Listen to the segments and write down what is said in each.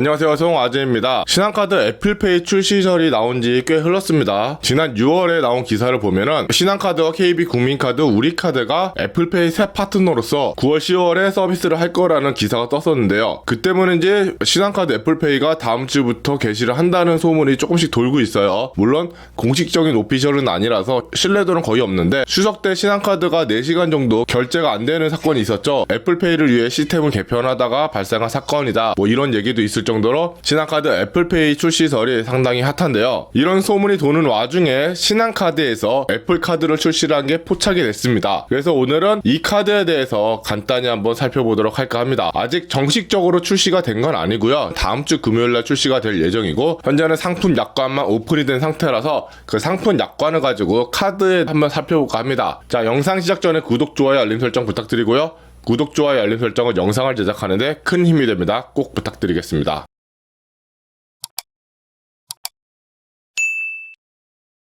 안녕하세요. 송아재입니다. 신한카드 애플페이 출시설이 나온 지 꽤 흘렀습니다. 지난 6월에 나온 기사를 보면은 신한카드와 KB 국민카드 우리카드가 애플페이 새 파트너로서 9월 10월에 서비스를 할 거라는 기사가 떴었는데요. 그 때문인지 신한카드 애플페이가 다음 주부터 개시를 한다는 소문이 조금씩 돌고 있어요. 물론 공식적인 오피셜은 아니라서 신뢰도는 거의 없는데 추석 때 신한카드가 4시간 정도 결제가 안 되는 사건이 있었죠. 애플페이를 위해 시스템을 개편하다가 발생한 사건이다. 뭐 이런 얘기도 있을 정도로 신한카드 애플페이 출시설이 상당히 핫한데요. 이런 소문이 도는 와중에 신한카드에서 애플카드를 출시한 게 포착이 됐습니다. 그래서 오늘은 이 카드에 대해서 간단히 한번 살펴보도록 할까 합니다. 아직 정식적으로 출시가 된 건 아니고요. 다음 주 금요일 날 출시가 될 예정이고 현재는 상품 약관만 오픈이 된 상태라서 그 상품 약관을 가지고 카드에 한번 살펴볼까 합니다. 자 영상 시작 전에 구독, 좋아요, 알림 설정 부탁드리고요. 구독, 좋아요, 알림 설정은 영상을 제작하는데 큰 힘이 됩니다. 꼭 부탁드리겠습니다.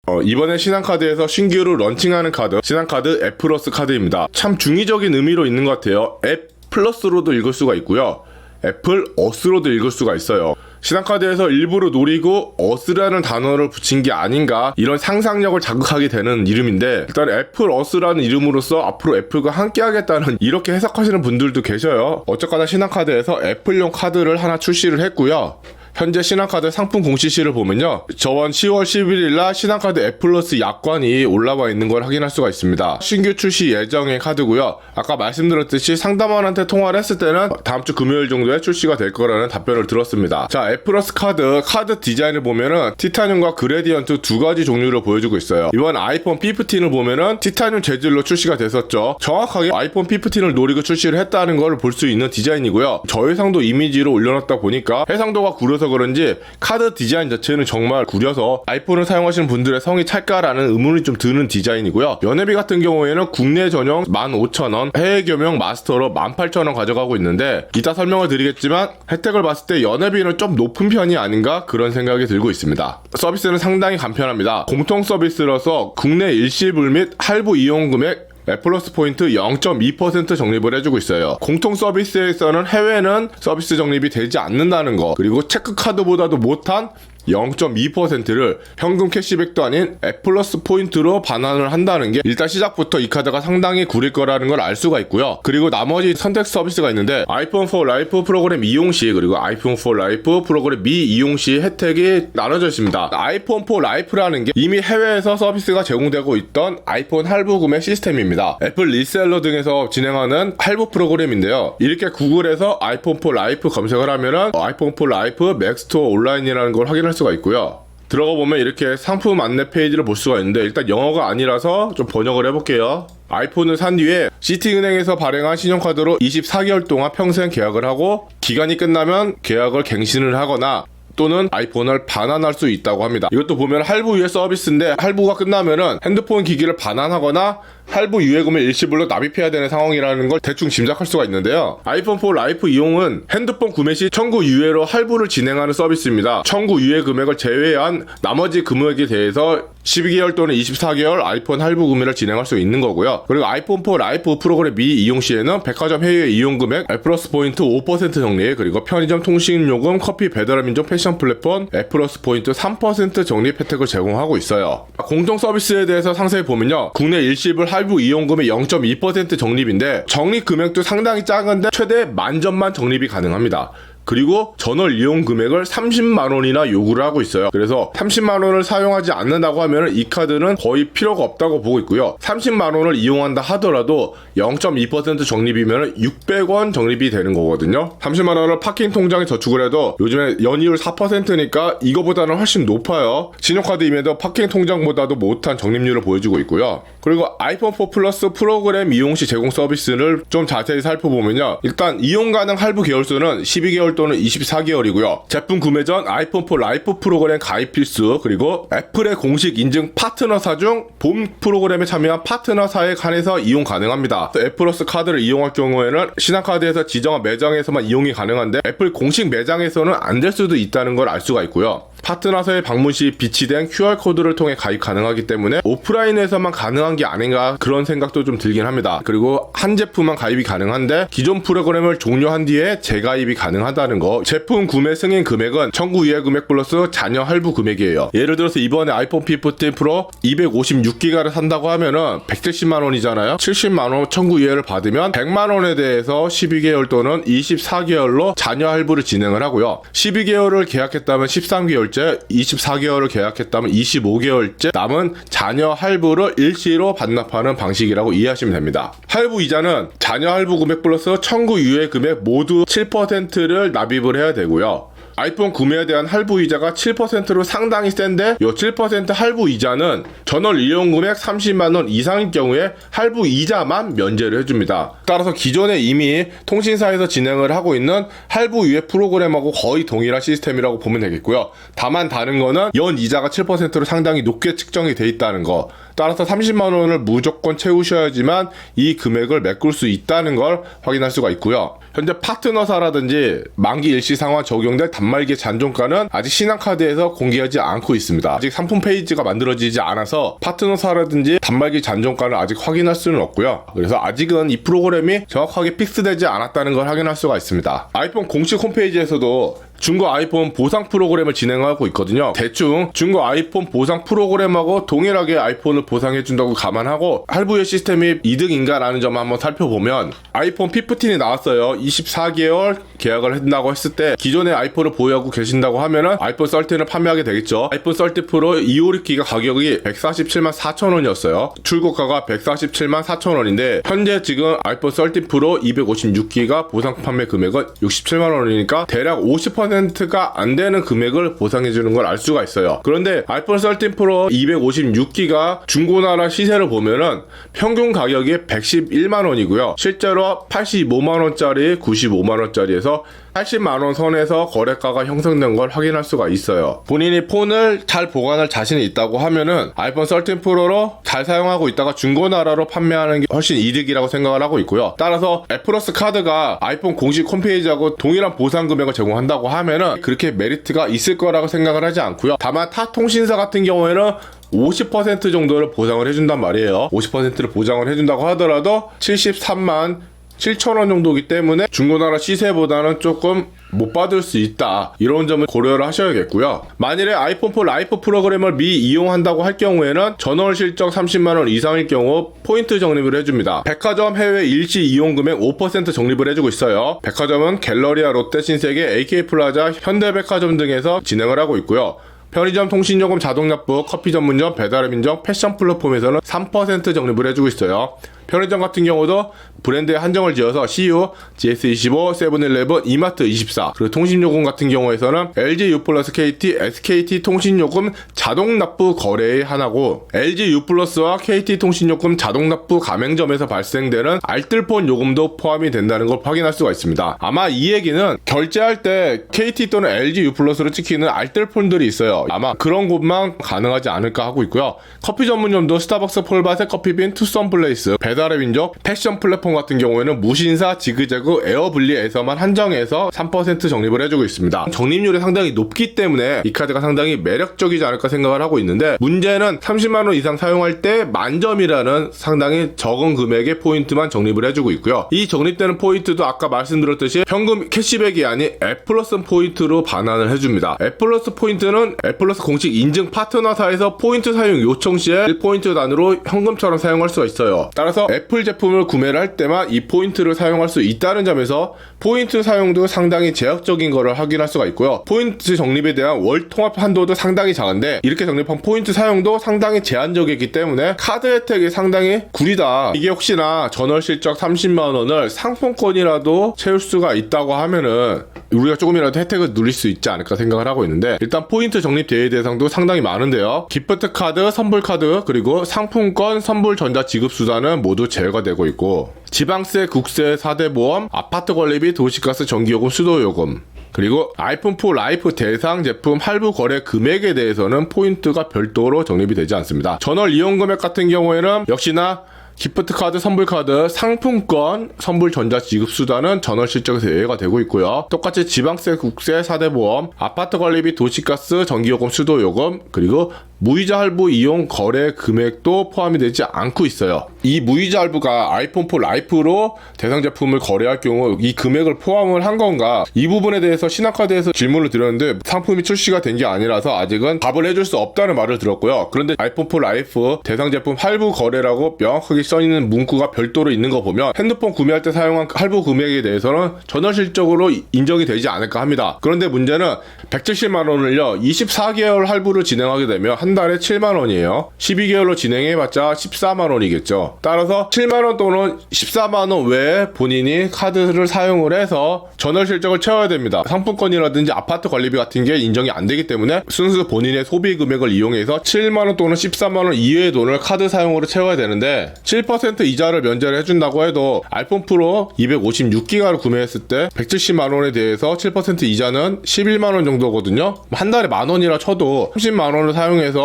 어, 이번에 신한카드에서 신규로 런칭하는 카드, 신한카드 앱 플러스 카드입니다. 참 중의적인 의미로 있는 것 같아요. 앱 플러스로도 읽을 수가 있고요. 애플 어스로도 읽을 수가 있어요. 신한카드에서 일부러 노리고 어스라는 단어를 붙인 게 아닌가 이런 상상력을 자극하게 되는 이름인데 일단 애플 어스라는 이름으로써 앞으로 애플과 함께 하겠다는 이렇게 해석하시는 분들도 계셔요. 어쨌거나 신한카드에서 애플용 카드를 하나 출시를 했고요. 현재 신한카드 상품 공시 시를 보면요. 저번 10월 11일 날 신한카드 애플러스 약관이 올라와 있는 걸 확인할 수가 있습니다. 신규 출시 예정의 카드고요. 아까 말씀드렸듯이 상담원한테 통화를 했을 때는 다음 주 금요일 정도에 출시가 될 거라는 답변을 들었습니다. 자, 애플러스 카드 카드 디자인을 보면은 티타늄과 그레디언트 두 가지 종류를 보여주고 있어요. 이번 아이폰 15을 보면은 티타늄 재질로 출시가 됐었죠. 정확하게 아이폰 15을 노리고 출시를 했다는 걸 볼 수 있는 디자인이고요. 저해상도 이미지로 올려놨다 보니까 해상도가 구려서 그런지 카드 디자인 자체는 정말 구려서 아이폰을 사용하시는 분들의 성이 찰까라는 의문이 좀 드는 디자인이고요. 연회비 같은 경우에는 국내 전용 15,000원, 해외 겸용 마스터로 18,000원 가져가고 있는데 이따 설명을 드리겠지만 혜택을 봤을 때 연회비는 좀 높은 편이 아닌가 그런 생각이 들고 있습니다. 서비스는 상당히 간편합니다. 공통 서비스로서 국내 일시불 및 할부 이용 금액 애플러스 포인트 0.2% 적립을 해주고 있어요. 공통 서비스에서는 해외는 서비스 적립이 되지 않는다는 거, 그리고 체크카드보다도 못한 0.2%를 현금 캐시백도 아닌 애플러스 포인트로 반환을 한다는 게 일단 시작부터 이 카드가 상당히 구릴 거라는 걸 알 수가 있고요. 그리고 나머지 선택 서비스가 있는데 아이폰 4 라이프 프로그램 이용 시 그리고 아이폰 4 라이프 프로그램 미 이용 시 혜택이 나눠져 있습니다. 아이폰 4 라이프라는 게 이미 해외에서 서비스가 제공되고 있던 아이폰 할부 구매 시스템입니다. 애플 리셀러 등에서 진행하는 할부 프로그램인데요. 이렇게 구글에서 아이폰 4 라이프 검색을 하면은 아이폰 4 라이프 맥스토어 온라인이라는 걸 확인할 수가 있고요. 들어가 보면 이렇게 상품 안내 페이지를 볼 수가 있는데 일단 영어가 아니라서 좀 번역을 해볼게요. 아이폰을 산 뒤에 시티은행에서 발행한 신용카드로 24개월 동안 평생 계약을 하고 기간이 끝나면 계약을 갱신을 하거나 또는 아이폰을 반환할 수 있다고 합니다. 이것도 보면 할부 유예 서비스인데 할부가 끝나면은 핸드폰 기기를 반환하거나 할부 유예금을 일시불로 납입해야 되는 상황이라는 걸 대충 짐작할 수가 있는데요. 아이폰 4 라이프 이용은 핸드폰 구매 시 청구 유예로 할부를 진행하는 서비스입니다. 청구 유예 금액을 제외한 나머지 금액에 대해서 12개월 또는 24개월 아이폰 할부 구매를 진행할 수 있는 거고요. 그리고 아이폰 4 라이프 프로그램 미 이용 시에는 백화점 해외 이용 금액, 애플러스 포인트 5% 적립, 그리고 편의점 통신 요금, 커피 배달의 민족 패션 플랫폼, 애플러스 포인트 3% 적립 혜택을 제공하고 있어요. 공통 서비스에 대해서 상세히 보면요. 국내 일시불 할부 이용금의 0.2% 적립인데 적립 금액도 상당히 작은데 최대 만점만 적립이 가능합니다. 그리고 전월 이용 금액을 30만 원이나 요구를 하고 있어요. 그래서 30만 원을 사용하지 않는다고 하면 이 카드는 거의 필요가 없다고 보고 있고요. 30만 원을 이용한다 하더라도 0.2% 적립이면 600원 적립이 되는 거거든요. 30만 원을 파킹 통장에 저축을 해도 요즘에 연이율 4%니까 이거보다는 훨씬 높아요. 신용카드임에도 파킹 통장보다도 못한 적립률을 보여주고 있고요. 그리고 아이폰 4 플러스 프로그램 이용 시 제공 서비스를 좀 자세히 살펴보면요. 일단 이용 가능 할부 개월수는 12개월 또는 24개월이고요. 제품 구매 전 아이폰 4 라이프 프로그램 가입 필수 그리고 애플의 공식 인증 파트너사 중본 프로그램에 참여한 파트너사에 한해서 이용 가능합니다. 애플러스 카드를 이용할 경우에는 신한카드에서 지정한 매장에서만 이용이 가능한데 애플 공식 매장에서는 안 될 수도 있다는 걸 알 수가 있고요. 파트너사의 방문 시 비치된 QR코드를 통해 가입 가능하기 때문에 오프라인에서만 가능한 게 아닌가 그런 생각도 좀 들긴 합니다. 그리고 한 제품만 가입이 가능한데 기존 프로그램을 종료한 뒤에 재가입이 가능하다는 거 제품 구매 승인 금액은 청구 이해 금액 플러스 자녀 할부 금액이에요. 예를 들어서 이번에 아이폰 15 프로 256기가를 산다고 하면은 170만 원이잖아요. 70만 원 청구 이해를 받으면 100만 원에 대해서 12개월 또는 24개월로 자녀 할부를 진행을 하고요. 12개월을 계약했다면 13개월 째, 24개월을 계약했다면 25개월째 남은 자녀 할부를 일시로 반납하는 방식이라고 이해하시면 됩니다. 할부 이자는 자녀 할부 금액 플러스 청구 유예 금액 모두 7%를 납입을 해야 되고요. 아이폰 구매에 대한 할부 이자가 7%로 상당히 센데 이7% 할부 이자는 전월 이용 금액 30만 원 이상인 경우에 할부 이자만 면제를 해줍니다. 따라서 기존에 이미 통신사에서 진행을 하고 있는 할부 유예 프로그램하고 거의 동일한 시스템이라고 보면 되겠고요. 다만 다른 거는 연 이자가 7%로 상당히 높게 측정이 돼 있다는 거. 따라서 30만 원을 무조건 채우셔야지만 이 금액을 메꿀 수 있다는 걸 확인할 수가 있고요. 현재 파트너사라든지 만기 일시 상환 적용될 단말기 잔존가는 아직 신한카드에서 공개하지 않고 있습니다. 아직 상품 페이지가 만들어지지 않아서 파트너사라든지 단말기 잔존가를 아직 확인할 수는 없고요. 그래서 아직은 이 프로그램이 정확하게 픽스되지 않았다는 걸 확인할 수가 있습니다. 아이폰 공식 홈페이지에서도 중고 아이폰 보상 프로그램을 진행하고 있거든요. 대충 중고 아이폰 보상 프로그램하고 동일하게 아이폰을 보상해준다고 감안하고 할부의 시스템이 이득인가라는 점을 한번 살펴보면 아이폰 15이 나왔어요. 24개월 계약을 한다고 했을 때 기존의 아이폰을 보유하고 계신다고 하면은 아이폰 13을 판매하게 되겠죠. 아이폰 13 프로 256기가 가격이 147만 4천 원이었어요. 출고가가 147만 4천 원인데 현재 지금 아이폰 13 프로 256기가 보상 판매 금액은 67만 원이니까 대략 50%가 안 되는 금액을 보상해 주는 걸 알 수가 있어요. 그런데 아이폰 13 프로 256기가 중고나라 시세를 보면은 평균 가격이 111만 원이고요. 실제로 85만 원짜리, 95만 원짜리에서 80만 원 선에서 거래가가 형성된 걸 확인할 수가 있어요. 본인이 폰을 잘 보관할 자신이 있다고 하면은 아이폰 13 프로로 잘 사용하고 있다가 중고나라로 판매하는 게 훨씬 이득이라고 생각을 하고 있고요. 따라서 애플러스 카드가 아이폰 공식 홈페이지하고 동일한 보상 금액을 제공한다고 하면은 그렇게 메리트가 있을 거라고 생각을 하지 않고요. 다만 타 통신사 같은 경우에는 50% 정도를 보상을 해준단 말이에요. 50%를 보장을 해준다고 하더라도 73만 7천원 정도기 때문에 중고나라 시세보다는 조금 못 받을 수 있다. 이런 점을 고려를 하셔야겠고요. 만일에 아이폰 4 라이프 프로그램을 미 이용한다고 할 경우에는 전월 실적 30만원 이상일 경우 포인트 적립을 해줍니다. 백화점 해외 일시 이용 금액 5% 적립을 해주고 있어요. 백화점은 갤러리아 롯데 신세계 AK 플라자 현대백화점 등에서 진행을 하고 있고요. 편의점 통신요금 자동 납부, 커피 전문점, 배달앱 인정, 패션 플랫폼에서는 3% 적립을 해주고 있어요. 편의점 같은 경우도 브랜드에 한정을 지어서 CU, GS25, 세븐일레븐, 이마트 24 그리고 통신요금 같은 경우에서는 LG U 플러스 KT, SKT 통신요금 자동 납부 거래의 하나고 LG U 플러스와 KT 통신요금 자동 납부 가맹점에서 발생되는 알뜰폰 요금도 포함이 된다는 걸 확인할 수가 있습니다. 아마 이 얘기는 결제할 때 KT 또는 LG U 플러스로 찍히는 알뜰폰들이 있어요. 아마 그런 곳만 가능하지 않을까 하고 있고요. 커피 전문점도 스타벅스 폴바세 커피빈 투썸 플레이스 배 달의 민족 패션 플랫폼 같은 경우에는 무신사 지그재그 에어블리에서만 한정해서 3% 적립을 해주고 있습니다. 적립률이 상당히 높기 때문에 이 카드가 상당히 매력적이지 않을까 생각을 하고 있는데 문제는 30만 원 이상 사용할 때 만점이라는 상당히 적은 금액의 포인트만 적립을 해주고 있고요. 이 적립되는 포인트도 아까 말씀드렸듯이 현금 캐시백이 아닌 애플러스 포인트로 반환을 해줍니다. 애플러스 포인트는 애플러스 공식 인증 파트너사에서 포인트 사용 요청 시에 1포인트 단으로 현금처럼 사용할 수가 있어요. 따라서 애플 제품을 구매를 할 때만 이 포인트를 사용할 수 있다는 점에서 포인트 사용도 상당히 제약적인 것을 확인할 수가 있고요. 포인트 적립에 대한 월 통합 한도도 상당히 작은데 이렇게 적립한 포인트 사용도 상당히 제한적이기 때문에 카드 혜택이 상당히 구리다. 이게 혹시나 전월 실적 30만 원을 상품권이라도 채울 수가 있다고 하면은 우리가 조금이라도 혜택을 누릴 수 있지 않을까 생각을 하고 있는데 일단 포인트 적립 대외 대상도 상당히 많은데요. 기프트 카드, 선불 카드, 그리고 상품권, 선불 전자 지급 수단은 모두 제외가 되고 있고 지방세, 국세, 4대 보험, 아파트 관리비, 도시가스, 전기요금, 수도요금 그리고 아이폰 4 라이프 대상 제품 할부 거래 금액에 대해서는 포인트가 별도로 적립이 되지 않습니다. 전월 이용 금액 같은 경우에는 역시나 기프트 카드, 선불 카드, 상품권, 선불 전자 지급 수단은 전월 실적에서 예외가 되고 있고요. 똑같이 지방세, 국세, 사대보험, 아파트 관리비, 도시가스, 전기요금, 수도요금, 그리고 무이자 할부 이용 거래 금액도 포함이 되지 않고 있어요. 이 무이자 할부가 아이폰 4 라이프로 대상 제품을 거래할 경우 이 금액을 포함을 한 건가? 이 부분에 대해서 신한카드에서 질문을 드렸는데 상품이 출시가 된 게 아니라서 아직은 답을 해줄 수 없다는 말을 들었고요. 그런데 아이폰 4 라이프 대상 제품 할부 거래라고 명확하게 써 있는 문구가 별도로 있는 거 보면 핸드폰 구매할 때 사용한 할부 금액에 대해서는 전월 실적으로 인정이 되지 않을까 합니다. 그런데 문제는 170만 원을요 24개월 할부를 진행하게 되면 한 달에 7만 원이에요. 12개월로 진행해봤자 14만 원이겠죠. 따라서 7만 원 또는 14만 원 외에 본인이 카드를 사용을 해서 전월 실적을 채워야 됩니다. 상품권이라든지 아파트 관리비 같은 게 인정이 안 되기 때문에 순수 본인의 소비 금액을 이용해서 7만 원 또는 14만 원 이외의 돈을 카드 사용으로 채워야 되는데 7% 이자를 면제를 해준다고 해도 아이폰 프로 256기가를 구매했을 때 170만 원에 대해서 7% 이자는 11만 원 정도거든요. 한 달에 만 원이라 쳐도 30만 원을 사용해서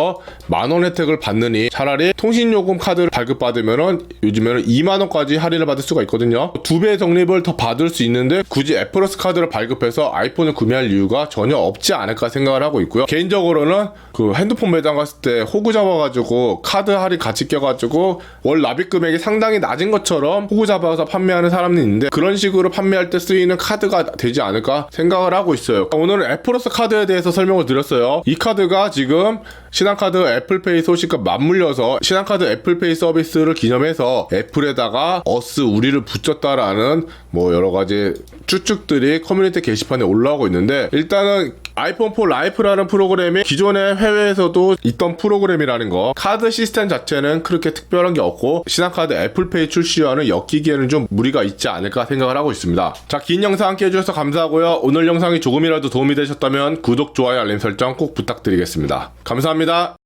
만원 혜택을 받느니 차라리 통신요금 카드를 발급받으면은 요즘에는 2만 원까지 할인을 받을 수가 있거든요. 두배 적립을 더 받을 수 있는데 굳이 애플러스 카드를 발급해서 아이폰을 구매할 이유가 전혀 없지 않을까 생각을 하고 있고요. 개인적으로는 그 핸드폰 매장 갔을 때 호구 잡아가지고 카드 할인 같이 껴가지고 월 납입 금액이 상당히 낮은 것처럼 호구 잡아서 판매하는 사람이 있는데 그런 식으로 판매할 때 쓰이는 카드가 되지 않을까 생각을 하고 있어요. 오늘은 애플러스 카드에 대해서 설명을 드렸어요. 이 카드가 지금 신한카드 애플페이 소식과 맞물려서 신한카드 애플페이 서비스를 기념해서 애플에다가 어스 우리를 붙였다라는 뭐 여러 가지 추측들이 커뮤니티 게시판에 올라오고 있는데 일단은 아이폰 4 라이프라는 프로그램이 기존의 해외에서도 있던 프로그램이라는 거. 카드 시스템 자체는 그렇게 특별한 게 없고 신한카드 애플페이 출시와는 엮이기에는 좀 무리가 있지 않을까 생각을 하고 있습니다. 자 긴 영상 함께 해주셔서 감사하고요. 오늘 영상이 조금이라도 도움이 되셨다면 구독, 좋아요, 알림 설정 꼭 부탁드리겠습니다. 감사합니다